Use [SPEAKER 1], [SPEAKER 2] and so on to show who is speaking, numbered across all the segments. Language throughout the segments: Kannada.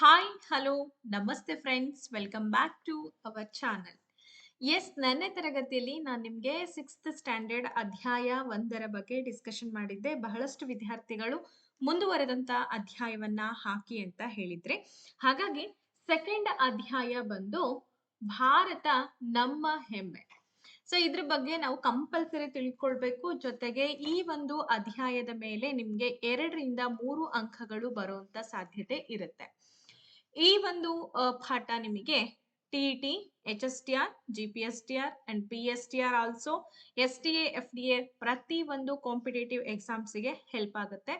[SPEAKER 1] ಹಾಯ್ ಹಲೋ ನಮಸ್ತೆ friends welcome back to our channel S ನನ್ನ ತರಗತಿಯಲ್ಲಿ ನಾನು ನಿಮಗೆ ಸಿಕ್ಸ್ತ್ ಸ್ಟ್ಯಾಂಡರ್ಡ್ ಅಧ್ಯಾಯ ಒಂದರ ಬಗ್ಗೆ ಡಿಸ್ಕಷನ್ ಮಾಡಿದ್ದೆ. ಬಹಳಷ್ಟು ವಿದ್ಯಾರ್ಥಿಗಳು ಮುಂದುವರೆದಂತ ಅಧ್ಯಾಯವನ್ನ ಹಾಕಿ ಅಂತ ಹೇಳಿದ್ರೆ, ಹಾಗಾಗಿ ಸೆಕೆಂಡ್ ಅಧ್ಯಾಯ ಬಂದು ಭಾರತ ನಮ್ಮ ಹೆಮ್ಮೆ. ಸೊ ಇದ್ರ ಬಗ್ಗೆ ನಾವು ಕಂಪಲ್ಸರಿ ತಿಳ್ಕೊಳ್ಬೇಕು. ಜೊತೆಗೆ ಈ ಒಂದು ಅಧ್ಯಾಯದ ಮೇಲೆ ನಿಮ್ಗೆ ಎರಡರಿಂದ ಮೂರು ಅಂಕಗಳು ಬರುವಂತ ಸಾಧ್ಯತೆ ಇರುತ್ತೆ. ಈ ಒಂದು ಪಾಠ ನಿಮಗೆ T T H S T R G P S T R and P S T R also S T F D A ಪ್ರತಿ ಒಂದು ಕಾಂಪಿಟೇಟಿವ್ ಎಕ್ಸಾಮ್ಸ್ಗೆ ಹೆಲ್ಪ್ ಆಗುತ್ತೆ.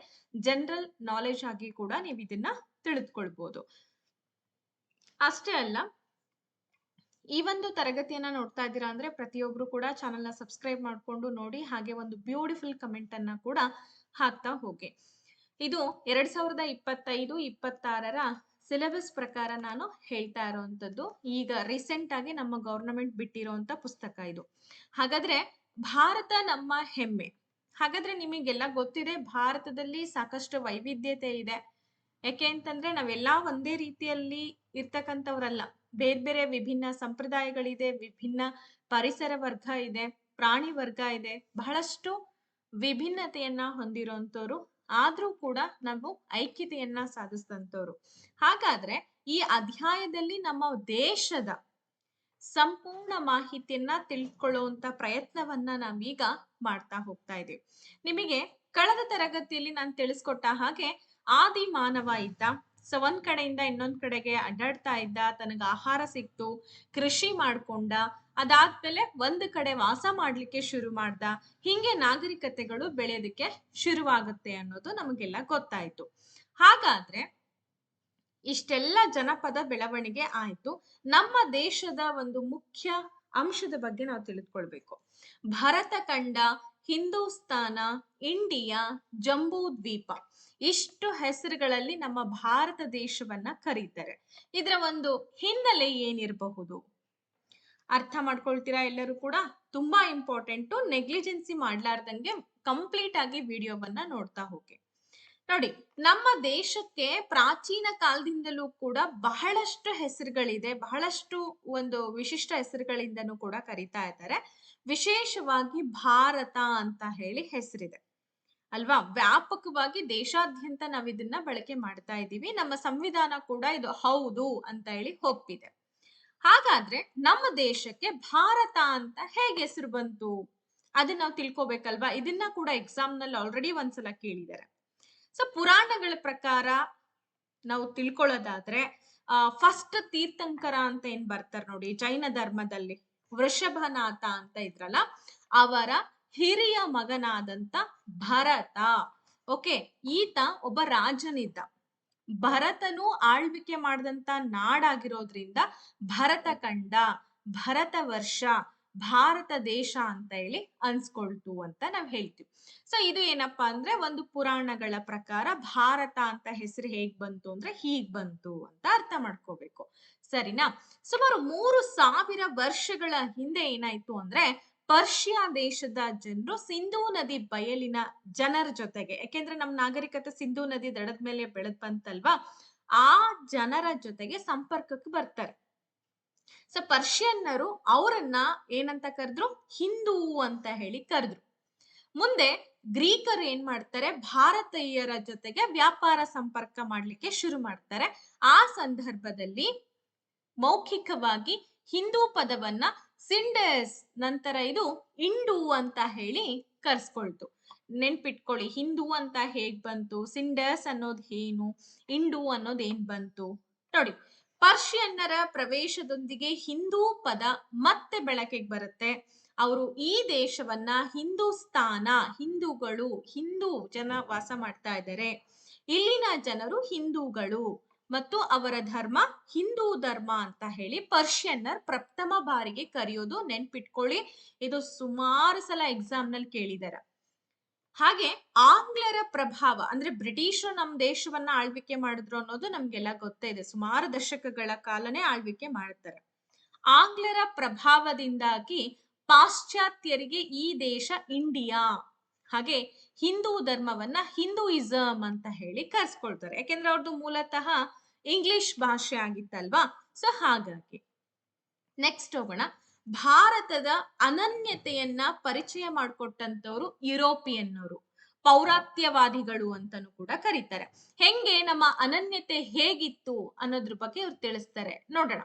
[SPEAKER 1] ಜನರಲ್ ನಾಲೆಜ್ ಆಗಿ ಕೂಡ ನೀವು ಇದನ್ನ ತಿಳಿದುಕೊಳ್ಬಹುದು ಅಷ್ಟೇ ಅಲ್ಲ, ಈ ಒಂದು ತರಗತಿಯನ್ನ ನೋಡ್ತಾ ಇದ್ದೀರಾ ಅಂದ್ರೆ ಪ್ರತಿಯೊಬ್ರು ಕೂಡ ಚಾನೆಲ್ನ ಸಬ್ಸ್ಕ್ರೈಬ್ ಮಾಡಿಕೊಂಡು ನೋಡಿ, ಹಾಗೆ ಒಂದು ಬ್ಯೂಟಿಫುಲ್ ಕಮೆಂಟ್ ಅನ್ನ ಕೂಡ ಹಾಕ್ತಾ ಹೋಗಿ. ಇದು ಎರಡ್ ಸಾವಿರದ ಇಪ್ಪತ್ತೈದು, ಇಪ್ಪತ್ತಾರರ ಸಿಲೆಬಸ್ ಪ್ರಕಾರ ನಾನು ಹೇಳ್ತಾ ಇರುವಂತದ್ದು ಈಗ ರೀಸೆಂಟ್ ಆಗಿ ನಮ್ಮ ಗವರ್ನಮೆಂಟ್ ಬಿಟ್ಟಿರುವಂತ ಪುಸ್ತಕ ಇದು. ಹಾಗಾದ್ರೆ ಭಾರತ ನಮ್ಮ ಹೆಮ್ಮೆ. ಹಾಗಾದ್ರೆ ನಿಮಗೆಲ್ಲ ಗೊತ್ತಿದೆ, ಭಾರತದಲ್ಲಿ ಸಾಕಷ್ಟು ವೈವಿಧ್ಯತೆ ಇದೆ. ಯಾಕೆ ಅಂತಂದ್ರೆ ನಾವೆಲ್ಲ ಒಂದೇ ರೀತಿಯಲ್ಲಿ ಇರ್ತಕ್ಕಂಥವ್ರಲ್ಲ. ಬೇರೆ ಬೇರೆ ವಿಭಿನ್ನ ಸಂಪ್ರದಾಯಗಳಿದೆ, ವಿಭಿನ್ನ ಪರಿಸರ ವರ್ಗ ಇದೆ, ಪ್ರಾಣಿ ವರ್ಗ ಇದೆ. ಬಹಳಷ್ಟು ವಿಭಿನ್ನತೆಯನ್ನ ಹೊಂದಿರುವಂತವ್ರು ಆದ್ರೂ ಕೂಡ ನಾವು ಐಕ್ಯತೆಯನ್ನ ಸಾಧಿಸಿದಂಥವ್ರು. ಹಾಗಾದ್ರೆ ಈ ಅಧ್ಯಾಯದಲ್ಲಿ ನಮ್ಮ ದೇಶದ ಸಂಪೂರ್ಣ ಮಾಹಿತಿಯನ್ನ ತಿಳ್ಕೊಳ್ಳುವಂತ ಪ್ರಯತ್ನವನ್ನ ನಾವೀಗ ಮಾಡ್ತಾ ಹೋಗ್ತಾ ಇದೀವಿ ನಿಮಗೆ ಕಳೆದ ತರಗತಿಯಲ್ಲಿ ನಾನು ತಿಳಿಸ್ಕೊಟ್ಟ ಹಾಗೆ ಆದಿ ಮಾನವ ಇದ್ದ, ಸೊ ಒಂದ್ ಕಡೆಯಿಂದ ಇನ್ನೊಂದ್ ಕಡೆಗೆ ಅಡ್ಡಾಡ್ತಾ ಇದ್ದ, ತನಗ ಆಹಾರ ಸಿಕ್ತು, ಕೃಷಿ ಮಾಡ್ಕೊಂಡ ಅದಾದ್ಮೇಲೆ ಒಂದು ಕಡೆ ವಾಸ ಮಾಡ್ಲಿಕ್ಕೆ ಶುರು ಮಾಡ್ದ. ಹಿಂಗೆ ನಾಗರಿಕತೆಗಳು ಬೆಳೆಯೋದಕ್ಕೆ ಶುರುವಾಗುತ್ತೆ ಅನ್ನೋದು ನಮಗೆಲ್ಲ ಗೊತ್ತಾಯ್ತು. ಹಾಗಾದ್ರೆ ಇಷ್ಟೆಲ್ಲ ಜನಪದ ಬೆಳವಣಿಗೆ ಆಯ್ತು. ನಮ್ಮ ದೇಶದ ಒಂದು ಮುಖ್ಯ ಅಂಶದ ಬಗ್ಗೆ ನಾವು ತಿಳಿದುಕೊಳ್ಬೇಕು. ಭರತ ಖಂಡ, ಹಿಂದೂಸ್ತಾನ, ಇಂಡಿಯಾ, ಜಂಬೂ ದ್ವೀಪ ಇಷ್ಟು ಹೆಸರುಗಳಲ್ಲಿ ನಮ್ಮ ಭಾರತ ದೇಶವನ್ನ ಕರೀತಾರೆ. ಇದರ ಒಂದು ಹಿನ್ನೆಲೆ ಏನಿರಬಹುದು? ಅರ್ಥ ಮಾಡ್ಕೊಳ್ತೀರಾ ಎಲ್ಲರೂ ಕೂಡ? ತುಂಬಾ ಇಂಪಾರ್ಟೆಂಟ್. ನೆಗ್ಲಿಜೆನ್ಸಿ ಮಾಡ್ಲಾರ್ದಂಗೆ ಕಂಪ್ಲೀಟ್ ಆಗಿ ವಿಡಿಯೋವನ್ನ ನೋಡ್ತಾ ಹೋಗಿ. ನೋಡಿ, ನಮ್ಮ ದೇಶಕ್ಕೆ ಪ್ರಾಚೀನ ಕಾಲದಿಂದಲೂ ಕೂಡ ಬಹಳಷ್ಟು ಹೆಸರುಗಳಿದೆ. ಬಹಳಷ್ಟು ಒಂದು ವಿಶಿಷ್ಟ ಹೆಸರುಗಳಿಂದನೂ ಕೂಡ ಕರೀತಾ ಇದ್ದಾರೆ. ವಿಶೇಷವಾಗಿ ಭಾರತ ಅಂತ ಹೇಳಿ ಹೆಸರಿದೆ. ಅಲ್ವಾ? ವ್ಯಾಪಕವಾಗಿ ದೇಶಾದ್ಯಂತ ನಾವಿದನ್ನ ಬಳಕೆ ಮಾಡ್ತಾ ಇದ್ದೀವಿ. ನಮ್ಮ ಸಂವಿಧಾನ ಕೂಡ ಇದು ಹೌದು ಅಂತ ಹೇಳಿ ಒಪ್ಪಿದೆ. ಹಾಗಾದ್ರೆ ನಮ್ಮ ದೇಶಕ್ಕೆ ಭಾರತ ಅಂತ ಹೇಗೆ ಹೆಸರು ಬಂತು? ಅದನ್ನ ನಾವು ತಿಳ್ಕೊಬೇಕಲ್ವಾ? ಇದನ್ನ ಕೂಡ ಎಕ್ಸಾಮ್ನಲ್ಲಿ ಆಲ್ರೆಡಿ ಒಂದ್ಸಲ ಕೇಳಿದ್ದಾರೆ ಸೊ ಪುರಾಣಗಳ ಪ್ರಕಾರ ನಾವು ತಿಳ್ಕೊಳ್ಳೋದಾದ್ರೆ ಫಸ್ಟ್ ತೀರ್ಥಂಕರ ಅಂತ ಏನ್ ಬರ್ತಾರೆ ನೋಡಿ, ಜೈನ ಧರ್ಮದಲ್ಲಿ, ವೃಷಭನಾಥ ಅಂತ ಇದ್ರಲ್ಲ, ಅವರ ಹಿರಿಯ ಮಗನಾದಂತ ಭರತ. ಓಕೆ ಈತ ಒಬ್ಬ ರಾಜನಿದ್ದ. ಭರತನು ಆಳ್ವಿಕೆ ಮಾಡಿದಂತ ನಾಡಾಗಿರೋದ್ರಿಂದ ಭರತ ಖಂಡ ಭರತ ವರ್ಷ ಭಾರತ ದೇಶ ಅಂತ ಹೇಳಿ ಅನ್ಸ್ಕೊಳ್ತು ಅಂತ ನಾವ್ ಹೇಳ್ತೀವಿ. ಸೊ ಇದು ಏನಪ್ಪಾ ಅಂದ್ರೆ ಒಂದು ಪುರಾಣಗಳ ಪ್ರಕಾರ ಭಾರತ ಅಂತ ಹೆಸರು ಹೇಗ್ ಬಂತು ಅಂದ್ರೆ ಹೀಗ್ ಬಂತು ಅಂತ ಅರ್ಥ ಮಾಡ್ಕೋಬೇಕು. ಸರಿನಾ? ಸುಮಾರು ಮೂರು ಸಾವಿರ ವರ್ಷಗಳ ಹಿಂದೆ ಏನಾಯ್ತು ಅಂದ್ರೆ ಪರ್ಷಿಯಾ ದೇಶದ ಜನರು ಸಿಂಧೂ ನದಿ ಬಯಲಿನ ಜನರ ಜೊತೆಗೆ. ಯಾಕೆಂದ್ರೆ ನಮ್ಮ ನಾಗರಿಕತೆ ಸಿಂಧೂ ನದಿ ದಡದ ಮೇಲೆ ಬೆಳೆದ್ ಬಂತಲ್ವಾ? ಆ ಜನರ ಜೊತೆಗೆ ಸಂಪರ್ಕಕ್ಕೆ ಬರ್ತಾರೆ. ಸೊ ಪರ್ಷಿಯನ್ನರು ಅವರನ್ನ ಏನಂತ ಕರೆದ್ರು? ಹಿಂದೂ ಅಂತ ಹೇಳಿ ಕರೆದ್ರು. ಮುಂದೆ ಗ್ರೀಕರು ಏನ್ ಮಾಡ್ತಾರೆ? ಭಾರತೀಯರ ಜೊತೆಗೆ ವ್ಯಾಪಾರ ಸಂಪರ್ಕ ಮಾಡ್ಲಿಕ್ಕೆ ಶುರು ಮಾಡ್ತಾರೆ. ಆ ಸಂದರ್ಭದಲ್ಲಿ ಮೌಖಿಕವಾಗಿ ಹಿಂದೂ ಪದವನ್ನ ಸಿಂಡಸ್ ನಂತರ ಇದು ಇಂಡು ಅಂತ ಹೇಳಿ ಕರ್ಸ್ಕೊಳ್ತು. ನೆನ್ಪಿಟ್ಕೊಳ್ಳಿ, ಹಿಂದೂ ಅಂತ ಹೇಗ್ ಬಂತು? ಸಿಂಡಸ್ ಅನ್ನೋದು ಏನು? ಇಂಡು ಅನ್ನೋದು ಏನ್ ಬಂತು? ನೋಡಿ, ಪರ್ಷಿಯನ್ನರ ಪ್ರವೇಶದೊಂದಿಗೆ ಹಿಂದೂ ಪದ ಮತ್ತೆ ಬೆಳಕಿಗೆ ಬರುತ್ತೆ. ಅವರು ಈ ದೇಶವನ್ನ ಹಿಂದೂಸ್ತಾನ ಹಿಂದೂಗಳು, ಹಿಂದೂ ಜನ ವಾಸ ಮಾಡ್ತಾ ಇದ್ದಾರೆ ಇಲ್ಲಿನ ಜನರು ಹಿಂದೂಗಳು. ಮತ್ತು ಅವರ ಧರ್ಮ ಹಿಂದೂ ಧರ್ಮ ಅಂತ ಹೇಳಿ ಪರ್ಷಿಯನ್ನರ್ ಪ್ರಥಮ ಬಾರಿಗೆ ಕರೆಯೋದು ನೆನ್ಪಿಟ್ಕೊಳ್ಳಿ. ಇದು ಸುಮಾರು ಸಲ ಎಕ್ಸಾಮ್ನಲ್ಲಿ ಕೇಳಿದಾರೆ. ಹಾಗೆ ಆಂಗ್ಲರ ಪ್ರಭಾವ ಅಂದ್ರೆ ಬ್ರಿಟಿಷರು ನಮ್ಮ ದೇಶವನ್ನ ಆಳ್ವಿಕೆ ಮಾಡಿದ್ರು ಅನ್ನೋದು ನಮ್ಗೆಲ್ಲ ಗೊತ್ತೇ ಇದೆ. ಸುಮಾರು ದಶಕಗಳ ಕಾಲನೇ ಆಳ್ವಿಕೆ ಮಾಡ್ತಾರೆ ಆಂಗ್ಲರ ಪ್ರಭಾವದಿಂದಾಗಿ ಪಾಶ್ಚಾತ್ಯರಿಗೆ ಈ ದೇಶ ಇಂಡಿಯಾ ಹಾಗೆ ಹಿಂದೂ ಧರ್ಮವನ್ನ ಹಿಂದೂಯಿಸಮ್ ಅಂತ ಹೇಳಿ ಕರ್ಸ್ಕೊಳ್ತಾರೆ. ಯಾಕೆಂದ್ರೆ ಅವ್ರದ್ದು ಮೂಲತಃ ಇಂಗ್ಲಿಷ್ ಭಾಷೆ ಆಗಿತ್ತಲ್ವಾ? ಸೊ ಹಾಗಾಗಿ ನೆಕ್ಸ್ಟ್ ಹೋಗೋಣ. ಭಾರತದ ಅನನ್ಯತೆಯನ್ನ ಪರಿಚಯ ಮಾಡಿಕೊಟ್ಟಂತವ್ರು ಯುರೋಪಿಯನ್ನರು, ಪೌರಾತ್ಯವಾದಿಗಳು ಅಂತಾನು ಕೂಡ ಕರೀತಾರೆ. ಹೆಂಗೆ ನಮ್ಮ ಅನನ್ಯತೆ ಹೇಗಿತ್ತು ಅನ್ನೋದ್ರ ಬಗ್ಗೆ ಇವ್ರು ತಿಳಿಸ್ತಾರೆ. ನೋಡೋಣ.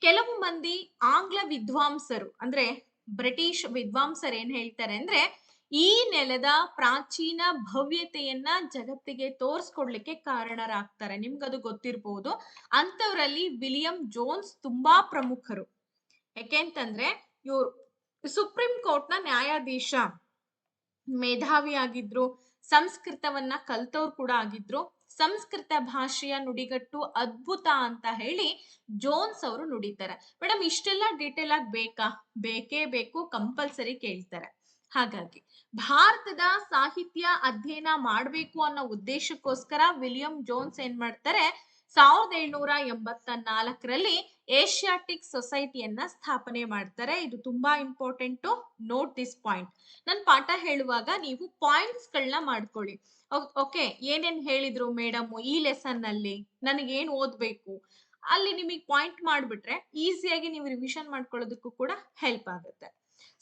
[SPEAKER 1] ಕೆಲವು ಮಂದಿ ಆಂಗ್ಲ ವಿದ್ವಾಂಸರು, ಅಂದ್ರೆ ಬ್ರಿಟಿಷ್ ವಿದ್ವಾಂಸರು ಏನ್ ಹೇಳ್ತಾರೆ ಅಂದ್ರೆ ಈ ನೆಲದ ಪ್ರಾಚೀನ ಭವ್ಯತೆಯನ್ನ ಜಗತ್ತಿಗೆ ತೋರ್ಸ್ಕೊಡ್ಲಿಕ್ಕೆ ಕಾರಣರಾಗ್ತಾರೆ. ನಿಮ್ಗದು ಗೊತ್ತಿರ್ಬೋದು. ಅಂತವರಲ್ಲಿ ವಿಲಿಯಂ ಜೋನ್ಸ್ ತುಂಬಾ ಪ್ರಮುಖರು. ಯಾಕೆಂತಂದ್ರೆ ಇವ್ರು ಸುಪ್ರೀಂ ಕೋರ್ಟ್ನ ನ್ಯಾಯಾಧೀಶ. ಮೇಧಾವಿ ಆಗಿದ್ರು ಸಂಸ್ಕೃತವನ್ನ ಕಲ್ತವ್ರು ಕೂಡ ಆಗಿದ್ರು. ಸಂಸ್ಕೃತ ಭಾಷೆಯ ನುಡಿಗಟ್ಟು ಅದ್ಭುತ ಅಂತ ಹೇಳಿ ಜೋನ್ಸ್ ಅವರು ನುಡಿತಾರೆ. ಮೇಡಮ್ ಇಷ್ಟೆಲ್ಲ ಡೀಟೇಲ್ ಆಗಿ ಬೇಕಾ? ಬೇಕೇ ಬೇಕು ಕಂಪಲ್ಸರಿ ಕೇಳ್ತಾರೆ. ಹಾಗಾಗಿ ಭಾರತದ ಸಾಹಿತ್ಯ ಅಧ್ಯಯನ ಮಾಡಬೇಕು ಅನ್ನೋ ಉದ್ದೇಶಕ್ಕೋಸ್ಕರ ವಿಲಿಯಂ ಜೋನ್ಸ್ ಏನ್ ಮಾಡ್ತಾರೆ? ಸಾವಿರದ ಏಳ್ನೂರ ಎಂಬತ್ತ ನಾಲ್ಕರಲ್ಲಿ ಏಷ್ಯಾಟಿಕ್ ಸೊಸೈಟಿಯನ್ನ ಸ್ಥಾಪನೆ ಮಾಡ್ತಾರೆ. ಇದು ತುಂಬಾ ಇಂಪಾರ್ಟೆಂಟ್ ನೋಟ್ ದಿಸ್ ಪಾಯಿಂಟ್ ನನ್ ಪಾಠ ಹೇಳುವಾಗ ನೀವು ಪಾಯಿಂಟ್ಸ್ ಗಳನ್ನ ಮಾಡ್ಕೊಳ್ಳಿ. ಓಕೆ ಏನೇನ್ ಹೇಳಿದ್ರು ಮೇಡಮ್ ಈ ಲೆಸನ್ ನನಗೆ ಏನ್ ಓದ್ಬೇಕು? ಅಲ್ಲಿ ನಿಮಗೆ ಪಾಯಿಂಟ್ ಮಾಡ್ಬಿಟ್ರೆ ಈಸಿಯಾಗಿ ನೀವು ರಿವಿಷನ್ ಮಾಡ್ಕೊಳ್ಳೋದಕ್ಕೂ ಕೂಡ ಹೆಲ್ಪ್ ಆಗುತ್ತೆ.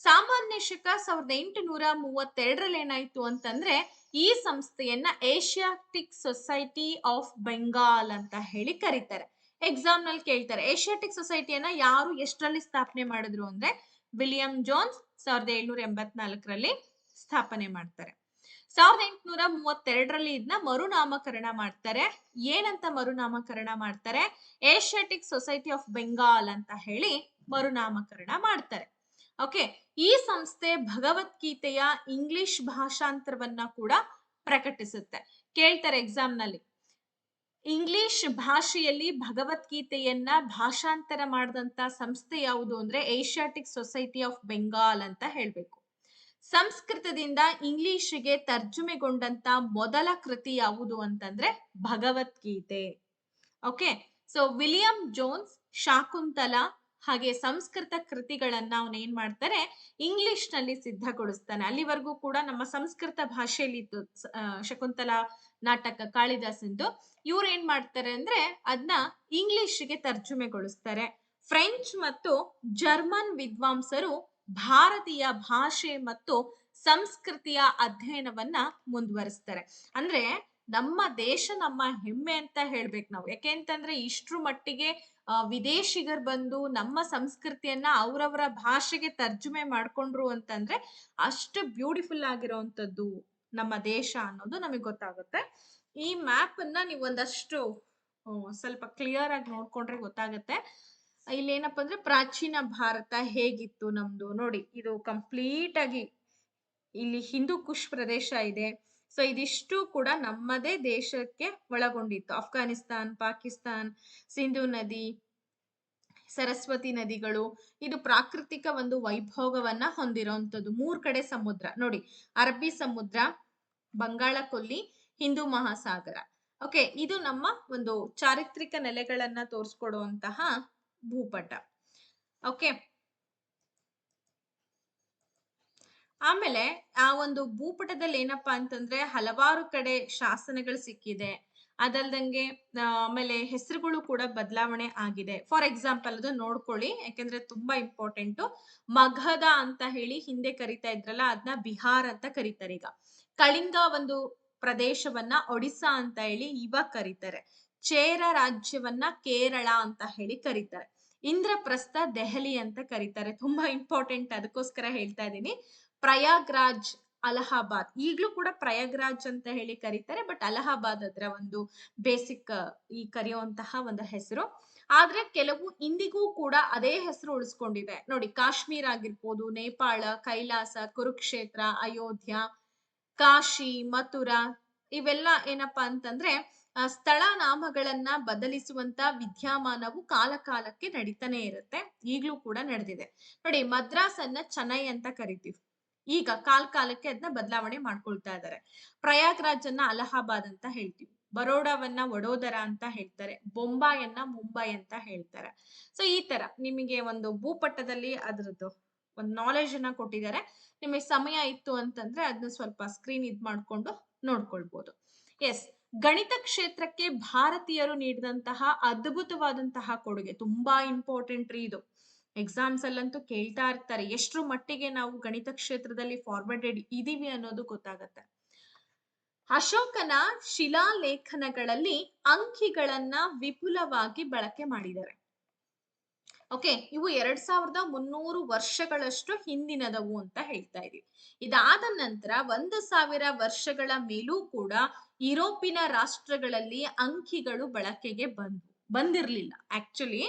[SPEAKER 1] ಸಾಮಾನ್ಯ ಶಕ ಸಾವಿರದ ಎಂಟುನೂರ ಮೂವತ್ತೆರಡರಲ್ಲಿ ಏನಾಯ್ತು ಅಂತಂದ್ರೆ ಈ ಸಂಸ್ಥೆಯನ್ನ ಏಷ್ಯಾಟಿಕ್ ಸೊಸೈಟಿ ಆಫ್ ಬೆಂಗಾಲ್ ಅಂತ ಹೇಳಿ ಕರೀತಾರೆ. ಎಕ್ಸಾಮ್ನಲ್ಲಿ ಕೇಳ್ತಾರೆ ಏಷ್ಯಾಟಿಕ್ ಸೊಸೈಟಿಯನ್ನ ಯಾರು ಎಷ್ಟರಲ್ಲಿ ಸ್ಥಾಪನೆ ಮಾಡಿದ್ರು ಅಂದ್ರೆ ವಿಲಿಯಂ ಜೋನ್ಸ್ ಸಾವಿರದ ಏಳ್ನೂರ ಎಂಬತ್ನಾಲ್ಕರಲ್ಲಿ ಸ್ಥಾಪನೆ ಮಾಡ್ತಾರೆ. ಸಾವಿರದ ಎಂಟುನೂರ ಮೂವತ್ತೆರಡರಲ್ಲಿ ಇದನ್ನ ಮರುನಾಮಕರಣ ಮಾಡ್ತಾರೆ. ಏನಂತ ಮರುನಾಮಕರಣ ಮಾಡ್ತಾರೆ? ಏಷ್ಯಾಟಿಕ್ ಸೊಸೈಟಿ ಆಫ್ ಬೆಂಗಾಲ್ ಅಂತ ಹೇಳಿ ಮರುನಾಮಕರಣ ಮಾಡ್ತಾರೆ. ಓಕೆ, ಈ ಸಂಸ್ಥೆ ಭಗವದ್ಗೀತೆಯ ಇಂಗ್ಲಿಷ್ ಭಾಷಾಂತರವನ್ನ ಕೂಡ ಪ್ರಕಟಿಸುತ್ತೆ. ಕೇಳ್ತಾರೆ ಎಕ್ಸಾಮ್ನಲ್ಲಿ. ಇಂಗ್ಲಿಷ್ ಭಾಷೆಯಲ್ಲಿ ಭಗವದ್ಗೀತೆಯನ್ನ ಭಾಷಾಂತರ ಮಾಡಿದಂತ ಸಂಸ್ಥೆ ಯಾವುದು ಅಂದ್ರೆ ಏಷ್ಯಾಟಿಕ್ ಸೊಸೈಟಿ ಆಫ್ ಬೆಂಗಾಲ್ ಅಂತ ಹೇಳ್ಬೇಕು. ಸಂಸ್ಕೃತದಿಂದ ಇಂಗ್ಲಿಷ್ಗೆ ತರ್ಜುಮೆಗೊಂಡಂತ ಮೊದಲ ಕೃತಿ ಯಾವುದು ಅಂತಂದ್ರೆ Bhagavadgita. Okay, so William Jones, Shakuntala ಹಾಗೆ ಸಂಸ್ಕೃತ ಕೃತಿಗಳನ್ನ ಅವನು ಏನ್ ಮಾಡ್ತಾರೆ ಇಂಗ್ಲಿಷ್ನಲ್ಲಿ ಸಿದ್ಧಗೊಳಿಸ್ತಾನೆ. ಅಲ್ಲಿವರೆಗೂ ಕೂಡ ನಮ್ಮ ಸಂಸ್ಕೃತ ಭಾಷೆಯಲ್ಲಿ ಇತ್ತು ಶಕುಂತಲಾ ನಾಟಕ, ಕಾಳಿದಾಸಂದು, ಇವ್ರು ಏನ್ ಮಾಡ್ತಾರೆ ಅಂದ್ರೆ ಅದನ್ನ ಇಂಗ್ಲಿಷ್ಗೆ ತರ್ಜುಮೆಗೊಳಿಸ್ತಾರೆ. ಫ್ರೆಂಚ್ ಮತ್ತು ಜರ್ಮನ್ ವಿದ್ವಾಂಸರು ಭಾರತೀಯ ಭಾಷೆ ಮತ್ತು ಸಂಸ್ಕೃತಿಯ ಅಧ್ಯಯನವನ್ನ ಮುಂದುವರಿಸ್ತಾರೆ. ಅಂದ್ರೆ ನಮ್ಮ ದೇಶ ನಮ್ಮ ಹೆಮ್ಮೆ ಅಂತ ಹೇಳ್ಬೇಕು ನಾವು. ಯಾಕೆ ಅಂತಂದ್ರೆ ಇಷ್ಟ್ರ ಮಟ್ಟಿಗೆ ವಿದೇಶಿಗರು ಬಂದು ನಮ್ಮ ಸಂಸ್ಕೃತಿಯನ್ನ ಅವರವರ ಭಾಷೆಗೆ ತರ್ಜುಮೆ ಮಾಡ್ಕೊಂಡ್ರು ಅಂತಂದ್ರೆ ಅಷ್ಟು ಬ್ಯೂಟಿಫುಲ್ ಆಗಿರೋಂಥದ್ದು ನಮ್ಮ ದೇಶ ಅನ್ನೋದು ನಮಗೆ ಗೊತ್ತಾಗುತ್ತೆ. ಈ ಮ್ಯಾಪ್ ಅನ್ನ ನೀವು ಒಂದಷ್ಟು ಸ್ವಲ್ಪ ಕ್ಲಿಯರ್ ಆಗಿ ನೋಡ್ಕೊಂಡ್ರೆ ಗೊತ್ತಾಗುತ್ತೆ. ಇಲ್ಲಿ ಏನಪ್ಪಾ ಅಂದ್ರೆ ಪ್ರಾಚೀನ ಭಾರತ ಹೇಗಿತ್ತು ನಮ್ದು? ನೋಡಿ, ಇದು ಕಂಪ್ಲೀಟ್ ಆಗಿ ಇಲ್ಲಿ ಹಿಂದೂ ಕುಶ್ ಪ್ರದೇಶ ಇದೆ. ಸೊ ಇದಿಷ್ಟು ಕೂಡ ನಮ್ಮದೇ ದೇಶಕ್ಕೆ ಒಳಗೊಂಡಿತ್ತು. ಅಫ್ಘಾನಿಸ್ತಾನ್ ಪಾಕಿಸ್ತಾನ್, ಸಿಂಧು ನದಿ, ಸರಸ್ವತಿ ನದಿಗಳು. ಇದು ಪ್ರಾಕೃತಿಕ ಒಂದು ವೈಭೋಗವನ್ನ ಹೊಂದಿರುವಂತದ್ದು ಮೂರ್ ಕಡೆ ಸಮುದ್ರ. ನೋಡಿ, ಅರಬ್ಬಿ ಸಮುದ್ರ ಬಂಗಾಳ ಕೊಲ್ಲಿ ಹಿಂದೂ ಮಹಾಸಾಗರ. ಓಕೆ, ಇದು ನಮ್ಮ ಒಂದು ಚಾರಿತ್ರಿಕ ನೆಲೆಗಳನ್ನ ತೋರಿಸ್ಕೊಡುವಂತಹ ಭೂಪಟ. ಓಕೆ ಆಮೇಲೆ ಆ ಒಂದು ಭೂಪಟದಲ್ಲಿ ಏನಪ್ಪಾ ಅಂತಂದ್ರೆ ಹಲವಾರು ಕಡೆ ಶಾಸನಗಳು ಸಿಕ್ಕಿದೆ. ಅದಲ್ದಂಗೆ ಆಮೇಲೆ ಹೆಸರುಗಳು ಕೂಡ ಬದಲಾವಣೆ ಆಗಿದೆ. ಫಾರ್ ಎಕ್ಸಾಂಪಲ್ ಅದು ನೋಡ್ಕೊಳ್ಳಿ, ಯಾಕಂದ್ರೆ ತುಂಬಾ ಇಂಪಾರ್ಟೆಂಟ್ ಮಗಧ ಅಂತ ಹೇಳಿ ಹಿಂದೆ ಕರಿತಾ ಇದ್ರಲ್ಲ ಅದನ್ನ ಬಿಹಾರ್ ಅಂತ ಕರೀತಾರೆ ಈಗ. ಕಳಿಂಗ ಒಂದು ಪ್ರದೇಶವನ್ನ ಒಡಿಸ್ಸಾ ಅಂತ ಹೇಳಿ ಇವಾಗ ಕರೀತಾರೆ. ಚೇರ ರಾಜ್ಯವನ್ನ ಕೇರಳ ಅಂತ ಹೇಳಿ ಕರೀತಾರೆ. ಇಂದ್ರಪ್ರಸ್ಥ ದೆಹಲಿ ಅಂತ ಕರೀತಾರೆ. ತುಂಬಾ ಇಂಪಾರ್ಟೆಂಟ್ ಅದಕ್ಕೋಸ್ಕರ ಹೇಳ್ತಾ ಇದ್ದೀನಿ. ಪ್ರಯಾಗ್ರಾಜ್ ಅಲಹಾಬಾದ್. ಈಗ್ಲೂ ಕೂಡ ಪ್ರಯಾಗ್ರಾಜ್ ಅಂತ ಹೇಳಿ ಕರೀತಾರೆ, ಬಟ್ ಅಲಹಾಬಾದ್ ಅದರ ಒಂದು ಬೇಸಿಕ್, ಈ ಕರೆಯುವಂತಹ ಒಂದು ಹೆಸರು. ಆದ್ರೆ ಕೆಲವು ಇಂದಿಗೂ ಕೂಡ ಅದೇ ಹೆಸರು ಉಳಿಸ್ಕೊಂಡಿದೆ. ನೋಡಿ, ಕಾಶ್ಮೀರ್ ಆಗಿರ್ಬೋದು, ನೇಪಾಳ, ಕೈಲಾಸ, ಕುರುಕ್ಷೇತ್ರ, ಅಯೋಧ್ಯ, ಕಾಶಿ, ಮಥುರಾ, ಇವೆಲ್ಲ ಏನಪ್ಪಾ ಅಂತಂದ್ರೆ ಸ್ಥಳ ನಾಮಗಳನ್ನ ಬದಲಿಸುವಂತ ವಿದ್ಯಮಾನವು ಕಾಲ ಕಾಲಕ್ಕೆ ನಡೀತಾನೆ ಇರುತ್ತೆ. ಈಗ್ಲೂ ಕೂಡ ನಡೆದಿದೆ. ನೋಡಿ ಮದ್ರಾಸ್ ಅನ್ನ ಚೆನ್ನೈ ಅಂತ ಕರಿತೀವಿ. ಈಗ ಕಾಲ್ ಕಾಲಕ್ಕೆ ಅದನ್ನ ಬದಲಾವಣೆ ಮಾಡ್ಕೊಳ್ತಾ ಇದ್ದಾರೆ ಪ್ರಯಾಗ್ರಾಜ್ ಅನ್ನ ಅಲಹಾಬಾದ್ ಅಂತ ಹೇಳ್ತೀವಿ. ಬರೋಡಾವನ್ನ ವಡೋದರ ಅಂತ ಹೇಳ್ತಾರೆ. ಬೊಂಬಾಯನ್ನ ಮುಂಬೈ ಅಂತ ಹೇಳ್ತಾರೆ. ಸೊ ಈ ತರ ನಿಮಗೆ ಒಂದು ಭೂಪಟ್ಟದಲ್ಲಿ ಅದ್ರದ್ದು ಒಂದು ನಾಲೆಜ್ ಅನ್ನ ಕೊಟ್ಟಿದ್ದಾರೆ ನಿಮಗೆ ಸಮಯ ಇತ್ತು ಅಂತಂದ್ರೆ ಅದನ್ನ ಸ್ವಲ್ಪ ಸ್ಕ್ರೀನ್ ಇದ್ ಮಾಡ್ಕೊಂಡು ನೋಡ್ಕೊಳ್ಬಹುದು ಎಸ್ ಗಣಿತ ಕ್ಷೇತ್ರಕ್ಕೆ ಭಾರತೀಯರು ನೀಡಿದಂತಹ ಅದ್ಭುತವಾದಂತಹ ಕೊಡುಗೆ, ತುಂಬಾ ಇಂಪಾರ್ಟೆಂಟ್ ರೀ ಇದು. ಎಕ್ಸಾಮ್ಸ್ ಅಲ್ಲಂತೂ ಕೇಳ್ತಾ ಇರ್ತಾರೆ ಎಷ್ಟು ಮಟ್ಟಿಗೆ ನಾವು ಗಣಿತ ಕ್ಷೇತ್ರದಲ್ಲಿ ಫಾರ್ವರ್ಡೆಡ್ ಇದೀವಿ ಅನ್ನೋದು ಗೊತ್ತಾಗತ್ತೆ. ಅಶೋಕನ ಶಿಲಾಲೇಖನಗಳಲ್ಲಿ ಅಂಕಿಗಳನ್ನ ವಿಪುಲವಾಗಿ ಬಳಕೆ ಮಾಡಿದ್ದಾರೆ. ಓಕೆ ಇವು ಎರಡ್ ಸಾವಿರದ ಮುನ್ನೂರು ವರ್ಷಗಳಷ್ಟು ಹಿಂದಿನದವು ಅಂತ ಹೇಳ್ತಾ ಇದೀವಿ. ಇದಾದ ನಂತರ ಒಂದು ಸಾವಿರ ವರ್ಷಗಳ ಮೇಲೂ ಕೂಡ ಯುರೋಪಿನ ರಾಷ್ಟ್ರಗಳಲ್ಲಿ ಅಂಕಿಗಳು ಬಳಕೆಗೆ ಬಂದು ಬಂದಿರ್ಲಿಲ್ಲ. ಆಕ್ಚುಲಿ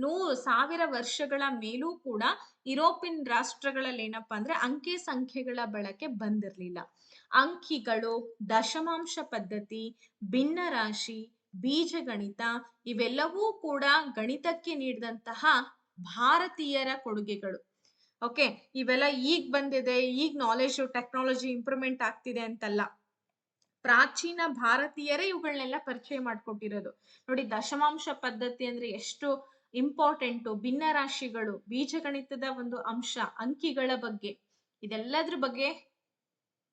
[SPEAKER 1] ನೂರು ಸಾವಿರ ವರ್ಷಗಳ ಮೇಲೂ ಕೂಡ ಯುರೋಪಿಯನ್ ರಾಷ್ಟ್ರಗಳಲ್ಲಿ ಏನಪ್ಪಾ ಅಂದ್ರೆ ಅಂಕೆ ಸಂಖ್ಯೆಗಳ ಬಳಕೆ ಬಂದಿರ್ಲಿಲ್ಲ. ಅಂಕಿಗಳು, ದಶಮಾಂಶ ಪದ್ಧತಿ ಭಿನ್ನ ರಾಶಿ ಬೀಜಗಣಿತ ಇವೆಲ್ಲವೂ ಕೂಡ ಗಣಿತಕ್ಕೆ ನೀಡಿದಂತಹ ಭಾರತೀಯರ ಕೊಡುಗೆಗಳು. ಓಕೆ, ಇವೆಲ್ಲ ಈಗ ಬಂದಿದೆ, ಈಗ ನಾಲೆಜ್ ಟೆಕ್ನಾಲಜಿ ಇಂಪ್ರೂವ್ಮೆಂಟ್ ಆಗ್ತಿದೆ ಅಂತಲ್ಲ. ಪ್ರಾಚೀನ ಭಾರತೀಯರೇ ಇವುಗಳನ್ನೆಲ್ಲ ಪರಿಚಯ ಮಾಡ್ಕೊಟ್ಟಿರೋದು. ನೋಡಿ, ದಶಮಾಂಶ ಪದ್ಧತಿ ಅಂದ್ರೆ ಎಷ್ಟು ಇಂಪಾರ್ಟೆಂಟು. ಭಿನ್ನರಾಶಿಗಳು, ಬೀಜಗಣಿತದ ಒಂದು ಅಂಶ, ಅಂಕಿಗಳ ಬಗ್ಗೆ. ಇದೆಲ್ಲದ್ರ ಬಗ್ಗೆ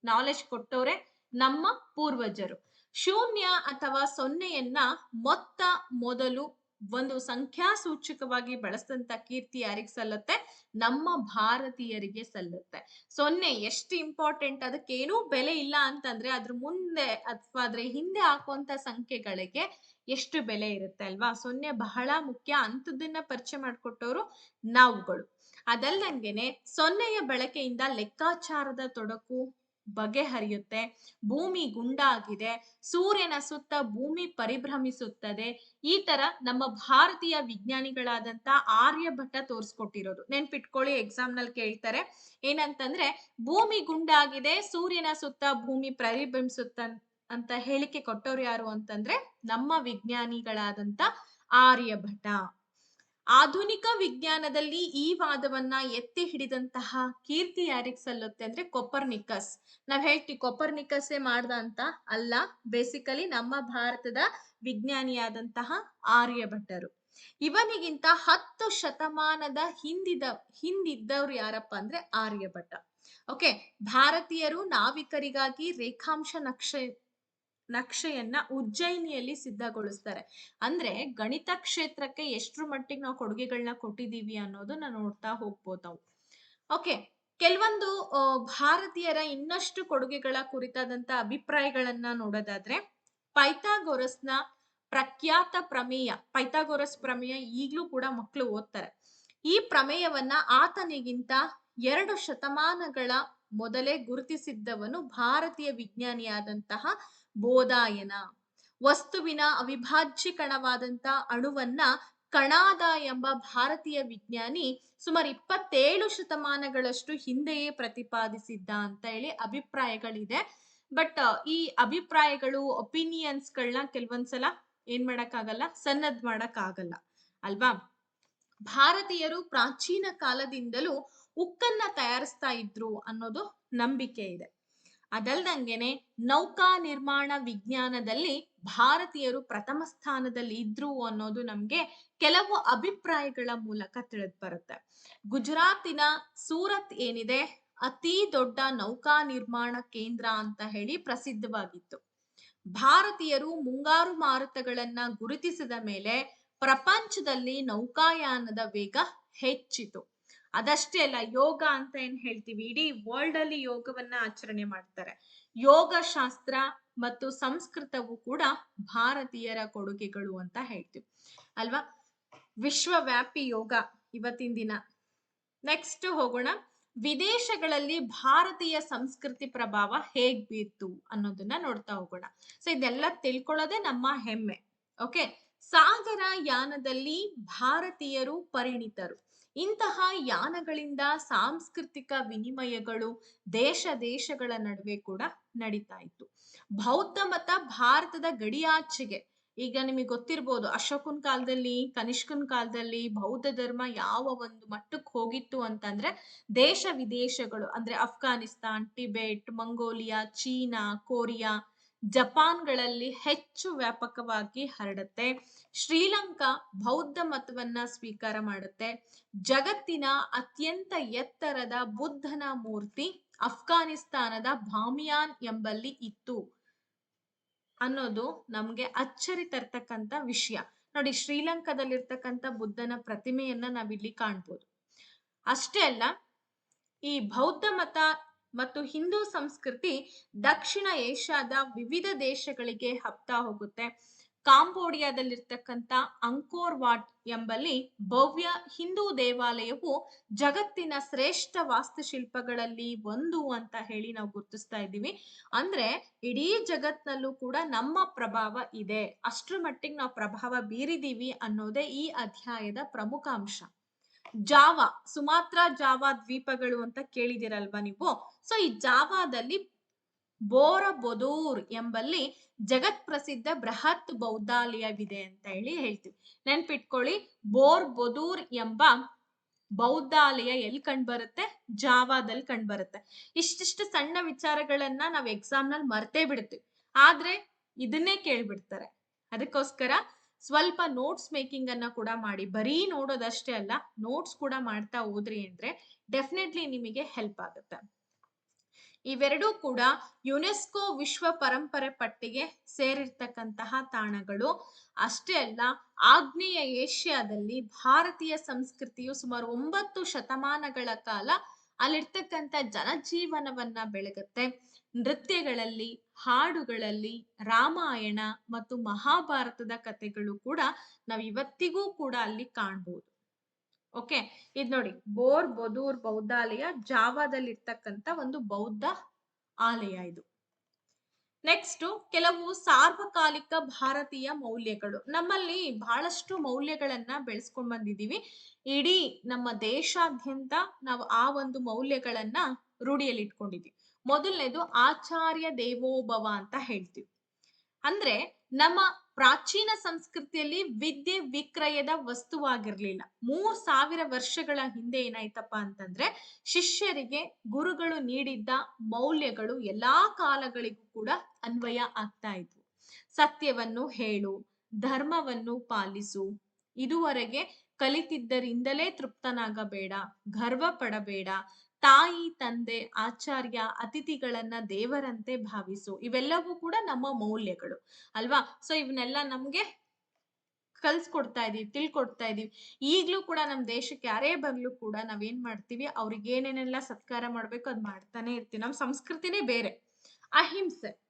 [SPEAKER 1] ನಾಲೆಜ್ ಕೊಟ್ಟವ್ರೆ ನಮ್ಮ ಪೂರ್ವಜರು. ಶೂನ್ಯ ಅಥವಾ ಸೊನ್ನೆಯನ್ನ ಮೊತ್ತ, ಮೊದಲು ಒಂದು ಸಂಖ್ಯಾ ಸೂಚಕವಾಗಿ ಬಳಸಿದಂತ ಕೀರ್ತಿ ಯಾರಿಗೆ ಸಲ್ಲತ್ತೆ? ನಮ್ಮ ಭಾರತೀಯರಿಗೆ ಸಲ್ಲುತ್ತೆ. ಸೊನ್ನೆ ಎಷ್ಟು ಇಂಪಾರ್ಟೆಂಟ್, ಅದಕ್ಕೇನೂ ಬೆಲೆ ಇಲ್ಲ ಅಂತಂದ್ರೆ ಅದ್ರ ಮುಂದೆ ಅಥವಾ ಅದ್ರ ಹಿಂದೆ ಹಾಕುವಂತ ಸಂಖ್ಯೆಗಳಿಗೆ ಎಷ್ಟು ಬೆಲೆ ಇರುತ್ತೆ ಅಲ್ವಾ? ಸೊನ್ನೆ ಬಹಳ ಮುಖ್ಯ ಅಂತದನ್ನ ಪರಿಚಯ ಮಾಡಿಕೊಟ್ಟವರು ನಾವುಗಳು. ಅದಲ್ದಂಗೆನೆ ಸೊನ್ನೆಯ ಬಳಕೆಯಿಂದ ಲೆಕ್ಕಾಚಾರದ ತೊಡಕು ಬಗೆಹರಿಯುತ್ತೆ. ಭೂಮಿ ಗುಂಡಾಗಿದೆ, ಸೂರ್ಯನ ಸುತ್ತ ಭೂಮಿ ಪರಿಭ್ರಮಿಸುತ್ತದೆ. ಈ ತರ ನಮ್ಮ ಭಾರತೀಯ ವಿಜ್ಞಾನಿಗಳಾದಂತ ಆರ್ಯಭಟ್ಟ ತೋರಿಸ್ಕೊಟ್ಟಿರೋದು. ನೆನ್ಪಿಟ್ಕೊಳ್ಳಿ ಎಕ್ಸಾಮ್ನಲ್ಲಿ ಕೇಳ್ತಾರೆ. ಏನಂತಂದ್ರೆ ಭೂಮಿ ಗುಂಡಾಗಿದೆ, ಸೂರ್ಯನ ಸುತ್ತ ಭೂಮಿ ಪರಿಭ್ರಮಿಸುತ್ತ ಅಂತ ಹೇಳಿಕೆ ಕೊಟ್ಟವ್ರು ಯಾರು ಅಂತಂದ್ರೆ ನಮ್ಮ ವಿಜ್ಞಾನಿಗಳಾದಂತ ಆರ್ಯಭಟ. ಆಧುನಿಕ ವಿಜ್ಞಾನದಲ್ಲಿ ಈ ವಾದವನ್ನ ಎತ್ತಿ ಹಿಡಿದಂತಹ ಕೀರ್ತಿ ಯಾರಿಗ್ ಸಲ್ಲುತ್ತೆ ಅಂದ್ರೆ ಕೊಪರ್ನಿಕಸ್. ನಾವ್ ಹೇಳ್ತೀವಿ ಕೊಪರ್ನಿಕಸ್ಸೇ ಮಾಡ್ದ ಅಂತ ಅಲ್ಲ ಬೇಸಿಕಲಿ ನಮ್ಮ ಭಾರತದ ವಿಜ್ಞಾನಿಯಾದಂತಹ ಆರ್ಯಭಟ್ಟರು ಇವನಿಗಿಂತ ಹತ್ತು ಶತಮಾನದ ಹಿಂದಿದ, ಹಿಂದಿದ್ದವ್ರು ಯಾರಪ್ಪ ಅಂದ್ರೆ ಆರ್ಯಭಟ. ಓಕೆ ಭಾರತೀಯರು ನಾವಿಕರಿಗಾಗಿ ರೇಖಾಂಶ ನಕ್ಷೆ ನಕ್ಷೆಯನ್ನ ಉಜ್ಜಯಿನಿಯಲ್ಲಿ ಸಿದ್ಧಗೊಳಿಸ್ತಾರೆ. ಅಂದ್ರೆ ಗಣಿತ ಕ್ಷೇತ್ರಕ್ಕೆ ಎಷ್ಟು ಮಟ್ಟಿಗೆ ನಾವು ಕೊಡುಗೆಗಳನ್ನ ಕೊಟ್ಟಿದ್ದೀವಿ ಅನ್ನೋದನ್ನ ನೋಡ್ತಾ ಹೋಗ್ಬೋದು ಓಕೆ, ಕೆಲವೊಂದು ಭಾರತೀಯರ ಇನ್ನಷ್ಟು ಕೊಡುಗೆಗಳ ಕುರಿತಾದಂತ ಅಭಿಪ್ರಾಯಗಳನ್ನ ನೋಡೋದಾದ್ರೆ, ಪೈಥಾಗೊರಸ್ನ ಪ್ರಖ್ಯಾತ ಪ್ರಮೇಯ, ಪೈಥಾಗೋರಸ್ ಪ್ರಮೇಯ ಈಗ್ಲೂ ಕೂಡ ಮಕ್ಕಳು ಓದ್ತಾರೆ. ಈ ಪ್ರಮೇಯವನ್ನ ಆತನಿಗಿಂತ ಎರಡು ಶತಮಾನಗಳ ಮೊದಲೇ ಗುರುತಿಸಿದ್ದವನು ಭಾರತೀಯ ವಿಜ್ಞಾನಿಯಾದಂತಹ ಬೋಧಾಯನ. ವಸ್ತುವಿನ ಅವಿಭಾಜ್ಯ ಕಣವಾದಂತ ಅಣುವನ್ನ ಕಣಾದ ಎಂಬ ಭಾರತೀಯ ವಿಜ್ಞಾನಿ ಸುಮಾರು ಇಪ್ಪತ್ತೇಳು ಶತಮಾನಗಳಷ್ಟು ಹಿಂದೆಯೇ ಪ್ರತಿಪಾದಿಸಿದ್ದ ಅಂತ ಹೇಳಿ ಅಭಿಪ್ರಾಯಗಳಿದೆ. ಬಟ್, ಈ ಅಭಿಪ್ರಾಯಗಳು ಒಪಿನಿಯನ್ಸ್ಗಳನ್ನ ಕೆಲವೊಂದ್ಸಲ ಏನ್ ಮಾಡಕ್ಕಾಗಲ್ಲ ಸನ್ನದ್ ಮಾಡಕ್ಕಾಗಲ್ಲ, ಅಲ್ವಾ? ಭಾರತೀಯರು ಪ್ರಾಚೀನ ಕಾಲದಿಂದಲೂ ಉಕ್ಕನ್ನ ತಯಾರಿಸ್ತಾ ಇದ್ರು ಅನ್ನೋದು ನಂಬಿಕೆ ಇದೆ. ಅದಲ್ದಂಗೆನೆ ನೌಕಾ ನಿರ್ಮಾಣ ವಿಜ್ಞಾನದಲ್ಲಿ ಭಾರತೀಯರು ಪ್ರಥಮ ಸ್ಥಾನದಲ್ಲಿ ಇದ್ರು ಅನ್ನೋದು ನಮ್ಗೆ ಕೆಲವು ಅಭಿಪ್ರಾಯಗಳ ಮೂಲಕ ತಿಳಿದು ಬರುತ್ತೆ ಗುಜರಾತಿನ ಸೂರತ್ ಏನಿದೆ? ಅತಿ ದೊಡ್ಡ ನೌಕಾ ನಿರ್ಮಾಣ ಕೇಂದ್ರ ಅಂತ ಹೇಳಿ ಪ್ರಸಿದ್ಧವಾಗಿತ್ತು. ಭಾರತೀಯರು ಮುಂಗಾರು ಮಾರುತಗಳನ್ನ ಗುರುತಿಸಿದ ಮೇಲೆ ಪ್ರಪಂಚದಲ್ಲಿ ನೌಕಾಯಾನದ ವೇಗ ಹೆಚ್ಚಿತು. ಅದಷ್ಟೇ ಅಲ್ಲ, ಯೋಗ ಅಂತ ಏನ್ ಹೇಳ್ತೀವಿ? ಇಡೀ ವರ್ಲ್ಡ್ ಅಲ್ಲಿ ಯೋಗವನ್ನ ಆಚರಣೆ ಮಾಡ್ತಾರೆ. ಯೋಗ ಶಾಸ್ತ್ರ ಮತ್ತು ಸಂಸ್ಕೃತವು ಕೂಡ ಭಾರತೀಯರ ಕೊಡುಗೆಗಳು ಅಂತ ಹೇಳ್ತೀವಿ. ಅಲ್ವಾ? ವಿಶ್ವವ್ಯಾಪಿ ಯೋಗ ಇವತ್ತಿನ ದಿನ. ನೆಕ್ಸ್ಟ್ ಹೋಗೋಣ. ವಿದೇಶಗಳಲ್ಲಿ ಭಾರತೀಯ ಸಂಸ್ಕೃತಿ ಪ್ರಭಾವ ಹೇಗ್ ಬೀರ್ತು ಅನ್ನೋದನ್ನ ನೋಡ್ತಾ ಹೋಗೋಣ. ಸೊ ಇದೆಲ್ಲ ತಿಳ್ಕೊಳ್ಳೋದೇ ನಮ್ಮ ಹೆಮ್ಮೆ. ಓಕೆ ಸಾಗರ ಯಾನದಲ್ಲಿ ಭಾರತೀಯರು ಪರಿಣಿತರು. ಇಂತಹ ಯಾನಗಳಿಂದ ಸಾಂಸ್ಕೃತಿಕ ವಿನಿಮಯಗಳು ದೇಶ ದೇಶಗಳ ನಡುವೆ ಕೂಡ ನಡೀತಾ ಇತ್ತು. ಬೌದ್ಧ ಮತ ಭಾರತದ ಗಡಿಯಾಚೆಗೆ, ಈಗ ನಿಮಗೆ ಗೊತ್ತಿರ್ಬೋದು ಅಶೋಕನ್ ಕಾಲದಲ್ಲಿ, ಕನಿಷ್ಕನ್ ಕಾಲದಲ್ಲಿ ಬೌದ್ಧ ಧರ್ಮ ಯಾವ ಒಂದು ಮಟ್ಟಕ್ಕೆ ಹೋಗಿತ್ತು ಅಂತಂದ್ರೆ ದೇಶ ವಿದೇಶಗಳು, ಅಂದ್ರೆ Afghanistan, Tibet, Mongolia, China, Korea ಜಪಾನ್ಗಳಲ್ಲಿ ಹೆಚ್ಚು ವ್ಯಾಪಕವಾಗಿ ಹರಡುತ್ತೆ. ಶ್ರೀಲಂಕಾ ಬೌದ್ಧ ಮತವನ್ನ ಸ್ವೀಕಾರ ಮಾಡುತ್ತೆ. ಜಗತ್ತಿನ ಅತ್ಯಂತ ಎತ್ತರದ ಬುದ್ಧನ ಮೂರ್ತಿ ಅಫ್ಘಾನಿಸ್ತಾನದ ಬಾಮಿಯಾನ್ ಎಂಬಲ್ಲಿ ಇತ್ತು ಅನ್ನೋದು ನಮ್ಗೆ ಅಚ್ಚರಿ ತರ್ತಕ್ಕಂಥ ವಿಷಯ. ನೋಡಿ, ಶ್ರೀಲಂಕಾದಲ್ಲಿರ್ತಕ್ಕಂಥ ಬುದ್ಧನ ಪ್ರತಿಮೆಯನ್ನ ನಾವಿಲ್ಲಿ ಕಾಣ್ಬೋದು. ಅಷ್ಟೇ ಅಲ್ಲ, ಈ ಬೌದ್ಧ ಮತ ಮತ್ತು ಹಿಂದೂ ಸಂಸ್ಕೃತಿ ದಕ್ಷಿಣ ಏಷ್ಯಾದ ವಿವಿಧ ದೇಶಗಳಿಗೆ ಹಬ್ತಾ ಹೋಗುತ್ತೆ. ಕಾಂಬೋಡಿಯಾದಲ್ಲಿರ್ತಕ್ಕಂಥ ಅಂಕೋರ್ ವಾಟ್ ಎಂಬಲ್ಲಿ ಭವ್ಯ ಹಿಂದೂ ದೇವಾಲಯವು ಜಗತ್ತಿನ ಶ್ರೇಷ್ಠ ವಾಸ್ತುಶಿಲ್ಪಗಳಲ್ಲಿ ಒಂದು ಅಂತ ಹೇಳಿ ನಾವು ಗುರುತಿಸ್ತಾ ಇದ್ದೀವಿ. ಅಂದ್ರೆ ಇಡೀ ಜಗತ್ನಲ್ಲೂ ಕೂಡ ನಮ್ಮ ಪ್ರಭಾವ ಇದೆ. ಅಷ್ಟ್ರ ಮಟ್ಟಿಗೆ ನಾವು ಪ್ರಭಾವ ಬೀರಿದೀವಿ ಅನ್ನೋದೇ ಈ ಅಧ್ಯಾಯದ ಪ್ರಮುಖ ಅಂಶ. ಜಾವ, ಸುಮಾತ್ರ ಜಾವಾ ದ್ವೀಪಗಳು ಅಂತ ಕೇಳಿದಿರಲ್ವಾ ನೀವು? ಸೊ ಈ ಜಾವಾದಲ್ಲಿ ಬೋರಬೊದೂರ್ ಎಂಬಲ್ಲಿ ಜಗತ್ ಪ್ರಸಿದ್ಧ ಬೃಹತ್ ಬೌದ್ಧಾಲಯವಿದೆ ಅಂತ ಹೇಳಿ ಹೇಳ್ತೀವಿ. ನೆನ್ಪಿಟ್ಕೊಳ್ಳಿ, ಬೋರ್ ಬೊದೂರ್ ಎಂಬ ಬೌದ್ಧಾಲಯ ಎಲ್ಲಿ ಕಂಡ್ಬರುತ್ತೆ? ಜಾವಾದಲ್ಲಿ ಕಂಡ್ಬರುತ್ತೆ. ಇಷ್ಟಿಷ್ಟು ಸಣ್ಣ ವಿಚಾರಗಳನ್ನ ನಾವು ಎಕ್ಸಾಮ್ನಲ್ಲಿ ಮರ್ತೇ ಬಿಡ್ತೀವಿ. ಆದ್ರೆ, ಇದನ್ನೇ ಕೇಳ್ಬಿಡ್ತಾರೆ. ಅದಕ್ಕೋಸ್ಕರ ಸ್ವಲ್ಪ ನೋಟ್ಸ್ ಮೇಕಿಂಗ್ ಅನ್ನ ಕೂಡ ಮಾಡಿ, ಬರೀ ನೋಡೋದಷ್ಟೇ ಅಲ್ಲ ನೋಟ್ಸ್ ಕೂಡ ಮಾಡ್ತಾ ಹೋದ್ರಿ ಅಂದ್ರೆ ಡೆಫಿನೆಟ್ಲಿ ನಿಮಗೆ ಹೆಲ್ಪ್ ಆಗುತ್ತೆ. ಇವೆರಡೂ ಕೂಡ ಯುನೆಸ್ಕೋ ವಿಶ್ವ ಪರಂಪರೆ ಪಟ್ಟಿಗೆ ಸೇರಿರ್ತಕ್ಕಂತಹ ತಾಣಗಳು. ಅಷ್ಟೇ ಅಲ್ಲ, ಆಗ್ನೇಯ ಏಷ್ಯಾದಲ್ಲಿ ಭಾರತೀಯ ಸಂಸ್ಕೃತಿಯು ಸುಮಾರು ಒಂಬತ್ತು ಶತಮಾನಗಳ ಕಾಲ ಅಲ್ಲಿರ್ತಕ್ಕಂಥ ಜನಜೀವನವನ್ನ ಬೆಳಗುತ್ತೆ. ನೃತ್ಯಗಳಲ್ಲಿ, ಹಾಡುಗಳಲ್ಲಿ, ರಾಮಾಯಣ ಮತ್ತು ಮಹಾಭಾರತದ ಕಥೆಗಳು ಕೂಡ ನಾವು ಇವತ್ತಿಗೂ ಕೂಡ ಅಲ್ಲಿ ಕಾಣ್ಬೋದು. ಓಕೆ? ಇದು ನೋಡಿ, ಬೋರ್ ಬದೂರ್ ಬೌದ್ಧಾಲಯ ಜಾವಾದಲ್ಲಿ ಇರ್ತಕ್ಕಂತ ಒಂದು ಬೌದ್ಧ ಆಲಯ ಇದು. ನೆಕ್ಸ್ಟ್ ಕೆಲವು ಸಾರ್ವಕಾಲಿಕ ಭಾರತೀಯ ಮೌಲ್ಯಗಳು. ನಮ್ಮಲ್ಲಿ ಬಹಳಷ್ಟು ಮೌಲ್ಯಗಳನ್ನ ಬೆಳೆಸ್ಕೊಂಡ್ ಬಂದಿದ್ದೀವಿ. ಇಡೀ ನಮ್ಮ ದೇಶಾದ್ಯಂತ ನಾವು ಆ ಒಂದು ಮೌಲ್ಯಗಳನ್ನ ರೂಢಿಯಲ್ಲಿ ಇಟ್ಕೊಂಡಿದೀವಿ ಮೊದಲನೇದು ಆಚಾರ್ಯ ದೇವೋಭವ ಅಂತ ಹೇಳ್ತೀವಿ. ಅಂದ್ರೆ ನಮ್ಮ ಪ್ರಾಚೀನ ಸಂಸ್ಕೃತಿಯಲ್ಲಿ ವಿದ್ಯೆ ವಿಕ್ರಯದ ವಸ್ತುವಾಗಿರ್ಲಿಲ್ಲ. ಮೂರ್ ಸಾವಿರ ವರ್ಷಗಳ ಹಿಂದೆ ಏನಾಯ್ತಪ್ಪ ಅಂತಂದ್ರೆ ಶಿಷ್ಯರಿಗೆ ಗುರುಗಳು ನೀಡಿದ್ದ ಮೌಲ್ಯಗಳು ಎಲ್ಲಾ ಕಾಲಗಳಿಗೂ ಕೂಡ ಅನ್ವಯ ಆಗ್ತಾ ಇದ್ವು. ಸತ್ಯವನ್ನು ಹೇಳು, ಧರ್ಮವನ್ನು ಪಾಲಿಸು, ಇದುವರೆಗೆ ಕಲಿತಿದ್ದರಿಂದಲೇ ತೃಪ್ತನಾಗಬೇಡ ಗರ್ವ ಪಡಬೇಡ ತಾಯಿ, ತಂದೆ, ಆಚಾರ್ಯ, ಅತಿಥಿಗಳನ್ನ ದೇವರಂತೆ ಭಾವಿಸು. ಇವೆಲ್ಲವೂ ಕೂಡ ನಮ್ಮ ಮೌಲ್ಯಗಳು, ಅಲ್ವಾ? ಸೊ ಇವನ್ನೆಲ್ಲ ನಮ್ಗೆ ಕಲ್ಸ್ಕೊಡ್ತಾ ಇದೀವಿ, ತಿಳ್ಕೊಡ್ತಾ ಇದೀವಿ. ಈಗ್ಲೂ ಕೂಡ ನಮ್ ದೇಶಕ್ಕೆ ಯಾರೇ ಬರ್ಲು ಕೂಡ ನಾವೇನ್ ಮಾಡ್ತೀವಿ, ಅವ್ರಿಗೆ ಏನೇನೆಲ್ಲ ಸತ್ಕಾರ ಮಾಡ್ಬೇಕು ಅದ್ ಮಾಡ್ತಾನೆ ಇರ್ತೀವಿ. ನಮ್ ಸಂಸ್ಕೃತಿನೇ ಬೇರೆ. ಅಹಿಂಸೆ.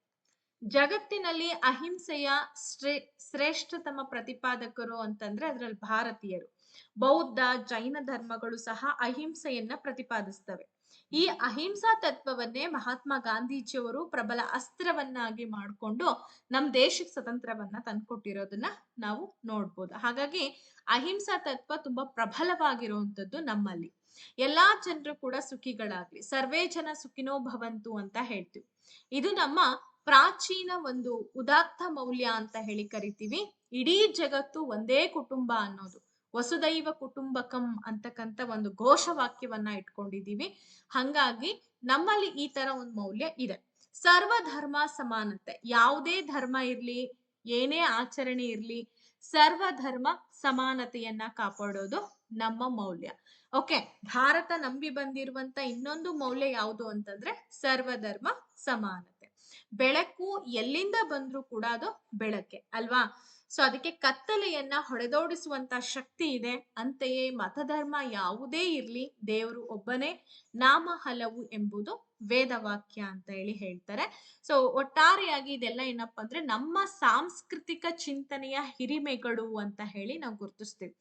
[SPEAKER 1] ಜಗತ್ತಿನಲ್ಲಿ ಅಹಿಂಸೆಯ ಶ್ರೇ ಶ್ರೇಷ್ಠತಮ ಪ್ರತಿಪಾದಕರು ಅಂತಂದ್ರೆ ಅದ್ರಲ್ಲಿ ಭಾರತೀಯರು. ಬೌದ್ಧ, ಜೈನ ಧರ್ಮಗಳು ಸಹ ಅಹಿಂಸೆಯನ್ನ ಪ್ರತಿಪಾದಿಸ್ತವೆ. ಈ ಅಹಿಂಸಾ ತತ್ವವನ್ನೇ ಮಹಾತ್ಮ ಗಾಂಧೀಜಿಯವರು ಪ್ರಬಲ ಅಸ್ತ್ರವನ್ನಾಗಿ ಮಾಡಿಕೊಂಡು ನಮ್ ದೇಶಕ್ಕೆ ಸ್ವತಂತ್ರವನ್ನ ತಂದ್ಕೊಟ್ಟಿರೋದನ್ನ ನಾವು ನೋಡ್ಬೋದು. ಹಾಗಾಗಿ ಅಹಿಂಸಾ ತತ್ವ ತುಂಬಾ ಪ್ರಬಲವಾಗಿರುವಂತದ್ದು ನಮ್ಮಲ್ಲಿ. ಎಲ್ಲಾ ಜನರು ಕೂಡ ಸುಖಿಗಳಾಗ್ಲಿ, ಸರ್ವೇ ಜನ ಸುಖಿನೋ ಭವಂತು ಅಂತ ಹೇಳ್ತೀವಿ. ಇದು ನಮ್ಮ ಪ್ರಾಚೀನ ಒಂದು ಉದಾತ್ತ ಮೌಲ್ಯ ಅಂತ ಹೇಳಿ ಕರಿತೀವಿ. ಇಡೀ ಜಗತ್ತು ಒಂದೇ ಕುಟುಂಬ ಅನ್ನೋದು. ವಸುದೈವ ಕುಟುಂಬಕಂ ಅಂತಕ್ಕಂಥ ಒಂದು ಘೋಷವಾಕ್ಯವನ್ನ ಇಟ್ಕೊಂಡಿದೀವಿ ಹಂಗಾಗಿ ನಮ್ಮಲ್ಲಿ ಈ ತರ ಒಂದು ಮೌಲ್ಯ ಇದೆ. ಸರ್ವ ಧರ್ಮ ಸಮಾನತೆ. ಯಾವುದೇ ಧರ್ಮ ಇರ್ಲಿ, ಏನೇ ಆಚರಣೆ ಇರ್ಲಿ, ಸರ್ವ ಧರ್ಮ ಸಮಾನತೆಯನ್ನ ಕಾಪಾಡೋದು ನಮ್ಮ ಮೌಲ್ಯ. ಓಕೆ, ಭಾರತ ನಂಬಿ ಬಂದಿರುವಂತ ಇನ್ನೊಂದು ಮೌಲ್ಯ ಯಾವುದು ಅಂತಂದ್ರೆ ಸರ್ವಧರ್ಮ ಸಮಾನತೆ. ಬೆಳಕು ಎಲ್ಲಿಂದ ಬಂದ್ರೂ ಕೂಡ ಅದು ಬೆಳಕೆ, ಅಲ್ವಾ? ಸೊ ಅದಕ್ಕೆ ಕತ್ತಲೆಯನ್ನ ಹೊಡೆದೋಡಿಸುವಂತ ಶಕ್ತಿ ಇದೆ. ಅಂತೆಯೇ ಮತಧರ್ಮ ಯಾವುದೇ ಇರ್ಲಿ, ದೇವರು ಒಬ್ಬನೇ ನಾಮ ಹಲವು ಎಂಬುದು ವೇದವಾಕ್ಯ ಅಂತ ಹೇಳಿ ಹೇಳ್ತಾರೆ. ಸೊ ಒಟ್ಟಾರೆಯಾಗಿ ಇದೆಲ್ಲ ಏನಪ್ಪಾ ಅಂದ್ರೆ ನಮ್ಮ ಸಾಂಸ್ಕೃತಿಕ ಚಿಂತನೆಯ ಹಿರಿಮೆಗಳು ಅಂತ ಹೇಳಿ ನಾವು ಗುರುತಿಸ್ತೀವಿ.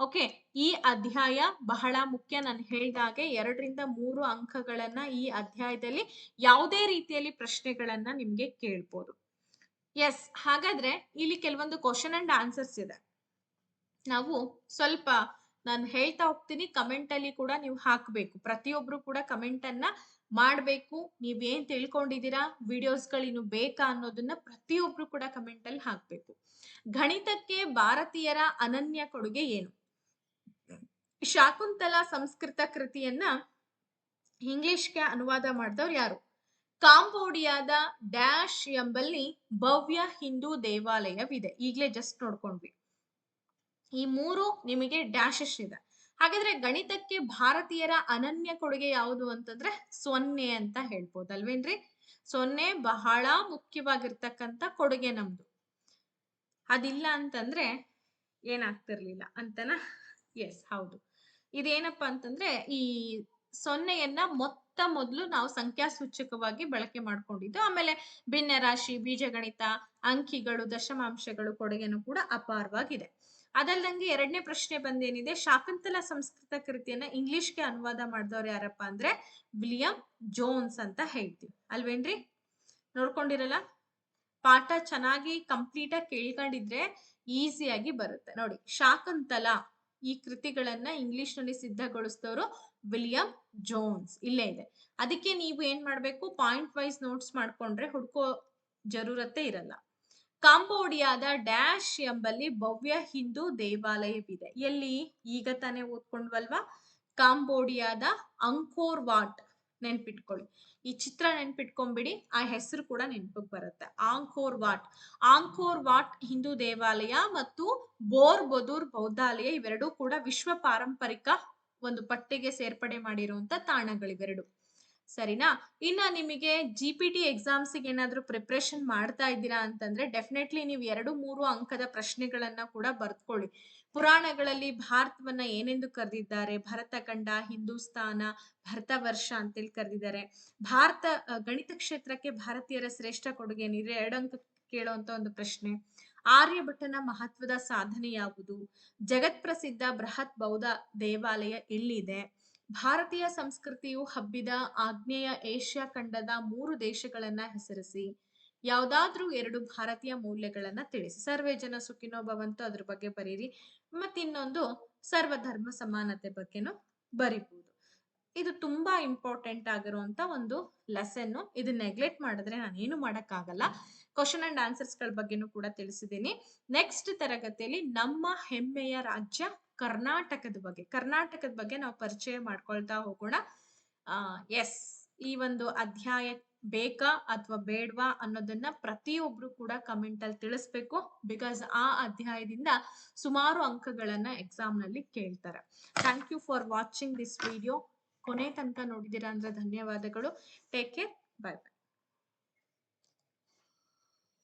[SPEAKER 1] ಓಕೆ, ಈ ಅಧ್ಯಾಯ ಬಹಳ ಮುಖ್ಯ. ನಾನು ಹೇಳಿದಾಗೆ ಎರಡರಿಂದ ಮೂರು ಅಂಕಗಳನ್ನ ಈ ಅಧ್ಯಾಯದಲ್ಲಿ ಯಾವುದೇ ರೀತಿಯಲ್ಲಿ ಪ್ರಶ್ನೆಗಳನ್ನ ನಿಮ್ಗೆ ಕೇಳ್ಬೋದು. ಎಸ್ ಹಾಗಾದ್ರೆ ಇಲ್ಲಿ ಕೆಲವೊಂದು ಕ್ವಶನ್ ಅಂಡ್ ಆನ್ಸರ್ಸ್ ಇದೆ. ನಾವು ಸ್ವಲ್ಪ ನಾನು ಹೇಳ್ತಾ ಹೋಗ್ತೀನಿ ಕಮೆಂಟ್ ಅಲ್ಲಿ ಕೂಡ ನೀವು ಹಾಕ್ಬೇಕು. ಪ್ರತಿಯೊಬ್ರು ಕೂಡ ಕಮೆಂಟ್ ಅನ್ನ ಮಾಡ್ಬೇಕು. ನೀವೇನ್ ತಿಳ್ಕೊಂಡಿದ್ದೀರಾ ವಿಡಿಯೋಸ್ಗಳು ಇನ್ನು ಬೇಕಾ ಅನ್ನೋದನ್ನ ಪ್ರತಿಯೊಬ್ರು ಕೂಡ ಕಮೆಂಟ್ ಅಲ್ಲಿ ಹಾಕ್ಬೇಕು. ಗಣಿತಕ್ಕೆ ಭಾರತೀಯರ ಅನನ್ಯ ಕೊಡುಗೆ ಏನು? ಶಾಕುಂತಲ ಸಂಸ್ಕೃತ ಕೃತಿಯನ್ನ ಇಂಗ್ಲಿಷ್ಗೆ ಅನುವಾದ ಮಾಡಿದವ್ರು ಯಾರು? ಕಾಂಬೋಡಿಯಾದ ಡ್ಯಾಶ್ ಎಂಬಲ್ಲಿ ಭವ್ಯ ಹಿಂದೂ ದೇವಾಲಯವಿದೆ. ಈಗಲೇ ಜಸ್ಟ್ ನೋಡ್ಕೊಂಡ್ವಿ. ಈ ಮೂರು ನಿಮಗೆ ಡ್ಯಾಶಸ್ ಇದೆ. ಹಾಗಾದ್ರೆ ಗಣಿತಕ್ಕೆ ಭಾರತೀಯರ ಅನನ್ಯ ಕೊಡುಗೆ ಯಾವುದು ಅಂತಂದ್ರೆ ಸೊನ್ನೆ ಅಂತ ಹೇಳ್ಬೋದು ಅಲ್ವೇನ್ರಿ ಸೊನ್ನೆ ಬಹಳ ಮುಖ್ಯವಾಗಿರ್ತಕ್ಕಂಥ ಕೊಡುಗೆ ನಮ್ದು. ಅದಿಲ್ಲ ಅಂತಂದ್ರೆ ಏನಾಗ್ತಿರ್ಲಿಲ್ಲ ಅಂತನಾ? ಎಸ್ ಹೌದು. ಇದೇನಪ್ಪಾ ಅಂತಂದ್ರೆ ಈ ಸೊನ್ನೆಯನ್ನ ಮೊತ್ತ ಮೊದಲು ನಾವು ಸಂಖ್ಯಾ ಸೂಚಕವಾಗಿ ಬಳಕೆ ಮಾಡ್ಕೊಂಡಿದ್ದು. ಆಮೇಲೆ ಭಿನ್ನ ರಾಶಿ ಬೀಜಗಣಿತ, ಅಂಕಿಗಳು, ದಶಮಾಂಶಗಳು ಕೊಡುಗೆನು ಕೂಡ ಅಪಾರವಾಗಿದೆ. ಅದಲ್ಲದಂಗೆ ಎರಡನೇ ಪ್ರಶ್ನೆ ಬಂದೇನಿದೆ, ಶಾಕಂತಲ ಸಂಸ್ಕೃತ ಕೃತಿಯನ್ನ ಇಂಗ್ಲಿಷ್ಗೆ ಅನುವಾದ ಮಾಡಿದವ್ರು ಯಾರಪ್ಪ ಅಂದ್ರೆ ವಿಲಿಯಂ ಜೋನ್ಸ್ ಅಂತ ಹೇಳ್ತೀವಿ. ಅಲ್ವೇನ್ರಿ? ನೋಡ್ಕೊಂಡಿರಲ್ಲ? ಪಾಠ ಚೆನ್ನಾಗಿ ಕಂಪ್ಲೀಟ್ ಆಗಿ ಕೇಳ್ಕೊಂಡಿದ್ರೆ ಈಸಿಯಾಗಿ ಬರುತ್ತೆ. ನೋಡಿ, ಶಾಕಂತಲ ಈ ಕೃತಿಗಳನ್ನ ಇಂಗ್ಲಿಷ್ನಲ್ಲಿ ಸಿದ್ಧಗೊಳಿಸಿದವರು ವಿಲಿಯಂ ಜೋನ್ಸ್. ಇಲ್ಲೇ ಇದೆ. ಅದಕ್ಕೆ ನೀವು ಏನ್ ಮಾಡ್ಬೇಕು? ಪಾಯಿಂಟ್ ವೈಸ್ ನೋಟ್ಸ್ ಮಾಡ್ಕೊಂಡ್ರೆ ಹುಡ್ಕೋ ಜರೂರತ್ತೆ ಇರಲ್ಲ. ಕಾಂಬೋಡಿಯಾದ ಡ್ಯಾಶ್ ಎಂಬಲ್ಲಿ ಭವ್ಯ ಹಿಂದೂ ದೇವಾಲಯವಿದೆ. ಎಲ್ಲಿ? ಈಗ ತಾನೇ ಓದ್ಕೊಂಡ್ವಲ್ವಾ? ಕಾಂಬೋಡಿಯಾದ ಅಂಕೋರ್ ವಾಟ್ ನೆನ್ಪಿಟ್ಕೊಳ್ಳಿ. ಈ ಚಿತ್ರ ನೆನ್ಪಿಟ್ಕೊಂಡ್ಬಿಡಿ ಆ ಹೆಸರು ಕೂಡ ನೆನ್ಪಿಗೆ ಬರುತ್ತೆ. Angkor Wat. Angkor Wat Hindu ದೇವಾಲಯ ಮತ್ತು ಬೋರ್ ಬದೂರ್ ಬೌದ್ಧಾಲಯ ಇವೆರಡೂ ಕೂಡ ವಿಶ್ವ ಪಾರಂಪರಿಕ ಒಂದು ಪಟ್ಟಿಗೆ ಸೇರ್ಪಡೆ ಮಾಡಿರುವಂತ ತಾಣಗಳಿವೆರಡು. ಸರಿನಾ? ಇನ್ನ ನಿಮಗೆ ಜಿ ಪಿ ಟಿ ಎಕ್ಸಾಮ್ಸ್ಗೆ ಏನಾದ್ರೂ ಪ್ರಿಪ್ರೇಷನ್ ಮಾಡ್ತಾ ಇದ್ದೀರಾ ಅಂತಂದ್ರೆ ಡೆಫಿನೆಟ್ಲಿ ನೀವು ಎರಡು ಮೂರು ಅಂಕದ ಪ್ರಶ್ನೆಗಳನ್ನ ಕೂಡ ಬರ್ತ್ಕೊಳ್ಳಿ ಪುರಾಣಗಳಲ್ಲಿ ಭಾರತವನ್ನ ಏನೆಂದು ಕರೆದಿದ್ದಾರೆ? ಭರತಖಂಡ ಹಿಂದೂಸ್ತಾನ, ಭರತ ವರ್ಷ ಅಂತೇಳಿ ಕರೆದಿದ್ದಾರೆ. ಭಾರತ, ಗಣಿತ ಕ್ಷೇತ್ರಕ್ಕೆ ಭಾರತೀಯರ ಶ್ರೇಷ್ಠ ಕೊಡುಗೆ ಏನಿದೆ ಎರಡು ಅಂಕ ಕೇಳುವಂತ ಒಂದು ಪ್ರಶ್ನೆ. ಆರ್ಯಭಟನ ಮಹತ್ವದ ಸಾಧನೆ ಯಾವುದು? ಜಗತ್ ಪ್ರಸಿದ್ಧ ಬೃಹತ್ ಬೌದ್ಧ ದೇವಾಲಯ ಎಲ್ಲಿದೆ? ಭಾರತೀಯ ಸಂಸ್ಕೃತಿಯು ಹಬ್ಬಿದ ಆಗ್ನೇಯ ಏಷ್ಯಾ ಖಂಡದ ಮೂರು ದೇಶಗಳನ್ನ ಹೆಸರಿಸಿ, ಯಾವ್ದಾದ್ರೂ ಎರಡು ಭಾರತೀಯ ಮೌಲ್ಯಗಳನ್ನ ತಿಳಿಸಿ. ಸರ್ವೇ ಜನ ಸುಖಿನೋ ಭವಂತು ಅದ್ರ ಬಗ್ಗೆ ಬರೀರಿ. ಮತ್ತಿನ್ನೊಂದು ಸರ್ವಧರ್ಮ ಸಮಾನತೆ ಬಗ್ಗೆನೂ ಬರಿಬಹುದು ಇದು ತುಂಬಾ ಇಂಪಾರ್ಟೆಂಟ್ ಆಗಿರುವಂತ ಒಂದು ಲೆಸನ್ ಇದು ನೆಗ್ಲೆಕ್ಟ್ ಮಾಡಿದ್ರೆ ನಾನು ಏನು ಮಾಡಕ್ಕಾಗಲ್ಲ. ಕ್ವಶನ್ ಅಂಡ್ ಆನ್ಸರ್ಸ್ಗಳ ಬಗ್ಗೆನೂ ಕೂಡ ತಿಳಿಸಿದ್ದೀನಿ ನೆಕ್ಸ್ಟ್ ತರಗತಿಯಲ್ಲಿ ನಮ್ಮ ಹೆಮ್ಮೆಯ ರಾಜ್ಯ ಕರ್ನಾಟಕದ ಬಗ್ಗೆ. ಕರ್ನಾಟಕದ ಬಗ್ಗೆ ನಾವು ಪರಿಚಯ ಮಾಡ್ಕೊಳ್ತಾ ಹೋಗೋಣ. ಎಸ್ ಈ ಒಂದು ಅಧ್ಯಾಯ ಬೇಕಾ ಅಥವಾ ಬೇಡವಾ ಅನ್ನೋದನ್ನ ಪ್ರತಿಯೊಬ್ರು ಕೂಡ ಕಮೆಂಟ್ ಅಲ್ಲಿ ತಿಳಿಸ್ಬೇಕು. ಬಿಕಾಸ್ ಆ ಅಧ್ಯಾಯದಿಂದ ಸುಮಾರು ಅಂಕಗಳನ್ನ ಎಕ್ಸಾಮ್ನಲ್ಲಿ ಕೇಳ್ತಾರೆ. Thank you for watching this video ಕೊನೆ ತನಕ ನೋಡಿದಿರಾ ಅಂದ್ರೆ ಧನ್ಯವಾದಗಳು. Take care bye bye